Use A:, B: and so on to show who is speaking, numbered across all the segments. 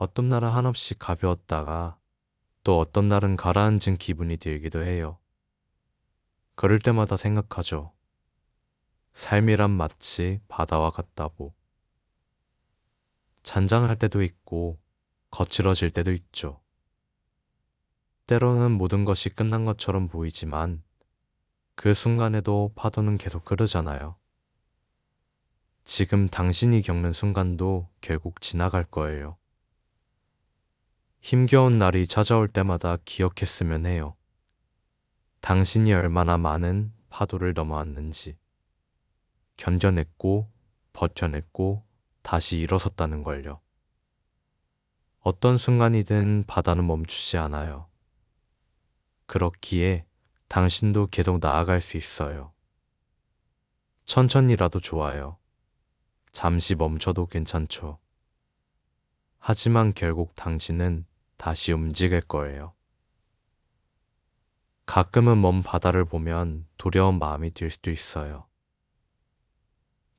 A: 어떤 날은 한없이 가벼웠다가 또 어떤 날은 가라앉은 기분이 들기도 해요. 그럴 때마다 생각하죠. 삶이란 마치 바다와 같다고. 잔잔할 때도 있고 거칠어질 때도 있죠. 때로는 모든 것이 끝난 것처럼 보이지만 그 순간에도 파도는 계속 흐르잖아요. 지금 당신이 겪는 순간도 결국 지나갈 거예요. 힘겨운 날이 찾아올 때마다 기억했으면 해요. 당신이 얼마나 많은 파도를 넘어왔는지, 견뎌냈고, 버텨냈고, 다시 일어섰다는 걸요. 어떤 순간이든 바다는 멈추지 않아요. 그렇기에 당신도 계속 나아갈 수 있어요. 천천히라도 좋아요. 잠시 멈춰도 괜찮죠. 하지만 결국 당신은 다시 움직일 거예요. 가끔은 먼 바다를 보면 두려운 마음이 들 수도 있어요.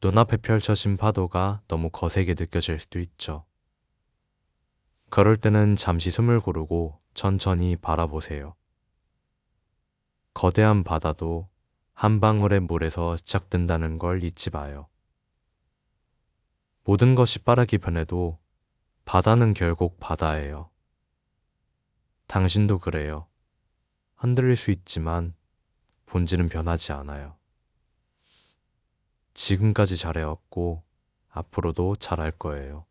A: 눈앞에 펼쳐진 파도가 너무 거세게 느껴질 수도 있죠. 그럴 때는 잠시 숨을 고르고 천천히 바라보세요. 거대한 바다도 한 방울의 물에서 시작된다는 걸 잊지 마요. 모든 것이 빠르게 변해도 바다는 결국 바다예요. 당신도 그래요. 흔들릴 수 있지만 본질은 변하지 않아요. 지금까지 잘해왔고 앞으로도 잘할 거예요.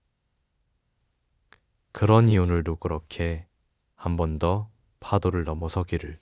A: 그러니 오늘도 그렇게 한 번 더 파도를 넘어서기를.